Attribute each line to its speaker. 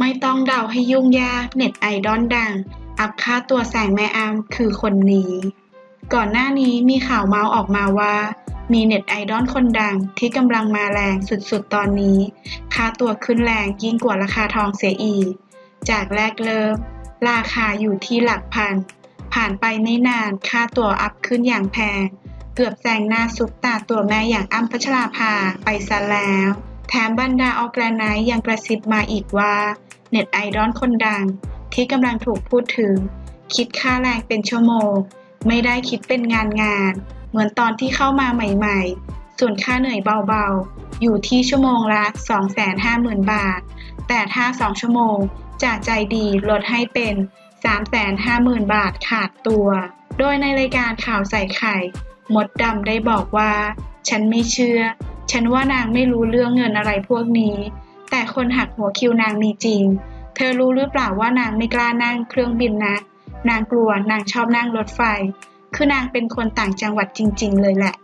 Speaker 1: ไม่ต้องเดาให้ยุ่งยากเน็ตไอดอลดัง อัพค่าตัวแสงแม่อามคือคนนี้ ก่อนหน้านี้มีข่าวเมาส์ออกมาว่า มีเน็ตไอดอลคนดังที่กำลังมาแรงสุดๆตอนนี้ ค่าตัวขึ้นแรงยิ่งกว่าราคาทองเสียอีก จากแรกเริ่ม ราคาอยู่ที่หลักพัน ผ่านไปไม่นานค่าตัวอัพขึ้นอย่างแพง เกือบแซงหน้าซุปตาตัวแม่อย่างอ้ำพัชราภาไปซะแล้ว แถมบรรดาออร์แกไนซ์ยังกระซิบมาอีกว่า เน็ตไอดอลคนดัง ที่กำลังถูกพูดถึง คิดค่าแรงเป็นชั่วโมง ไม่ได้คิดเป็นงานงาน เหมือนตอนที่เข้ามาใหม่ๆ ส่วนค่าเหนื่อยเบาๆ อยู่ที่ชั่วโมงละ 250,000 บาท แต่ถ้า 2 ชั่วโมงจะใจดีลดให้เป็น 350,000 บาทขาดตัว โดยในรายการข่าวใส่ไข่ มดดำได้บอกว่า ฉันไม่เชื่อ ฉันว่านางไม่รู้เรื่องเงินอะไรพวกนี้ แต่คนหักหัวคิวนางมีจริง เธอรู้หรือเปล่าว่านางไม่กล้านั่งเครื่องบินนะ นางกลัวนางชอบนั่งรถไฟ คือนางเป็นคนต่างจังหวัดจริง ๆ เลยแหละ